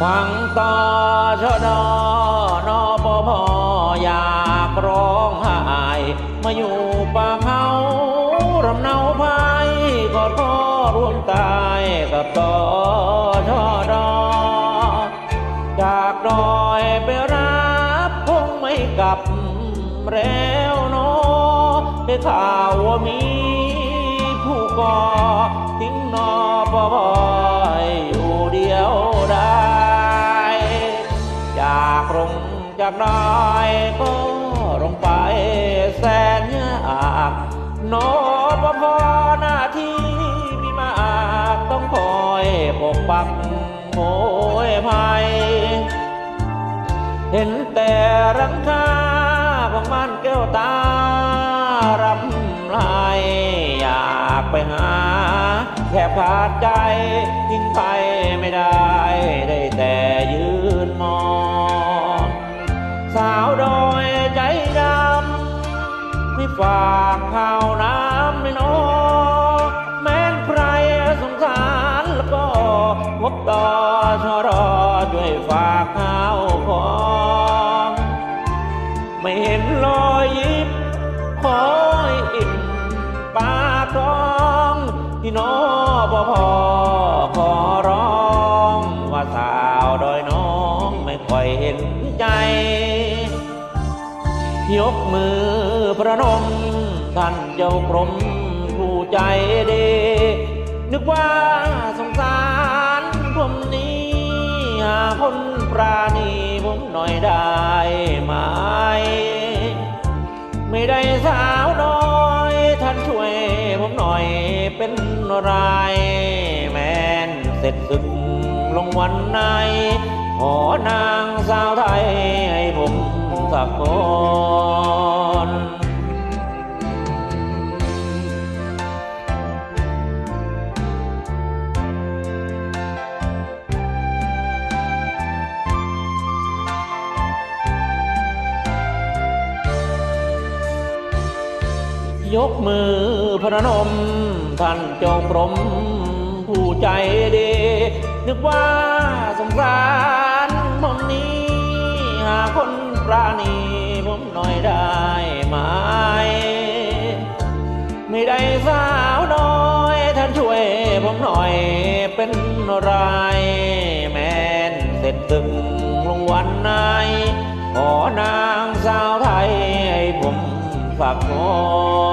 ฟังต่อชดอนอปพอยากร้องไห้มาอยู่ป่าเขารำเนาภายกอดพ่อร่วมตายกับต่อชดอจากดอยไปรับคงไม่กลับแล้วเนอได้ข่าวว่ามีผู้ก่อทิ้งนอปบอ จากดอยก็ลงไปแสนยากนอปพอหน้าที่มีมากต้องคอยปกปักโมยภัย เห็นแต่รังคาของมันแก้วตารำลายอยากไปหาแทบขาดใจทิ้งไปไม่ได้ได้แต่ยืน ฝากข้าวน้ำไม่นอแม้นใครสงสารแล้วก็พบต่อชอรอช่วยฝากข้าวของไม่เห็นรอยยิ้มขอให้อิ่มปากท้องพี่น้องบ่พอ ยกมือประนมท่านเจ้ากรมผู้ใจดี นึกว่าสงสารผมนี้หาคนปราณีผมหน่อยได้ไหม ไม่ได้สาวน้อยท่านช่วยผมหน่อยเป็นไรแมนเสร็จศึกลงวันไหน ขอนางสาวไทยให้ผมสักคนยกมือพระนม ท่านเจ้ากรมผู้ใจดี นึกว่าสงสาร ราณีผมหน่อยได้ไหม ไม่ได้สาวน้อยท่านช่วยผมหน่อยเป็นไรแม่นเสร็จตึงลงวันไหนขอนางสาวไทยให้ผมฝากคอ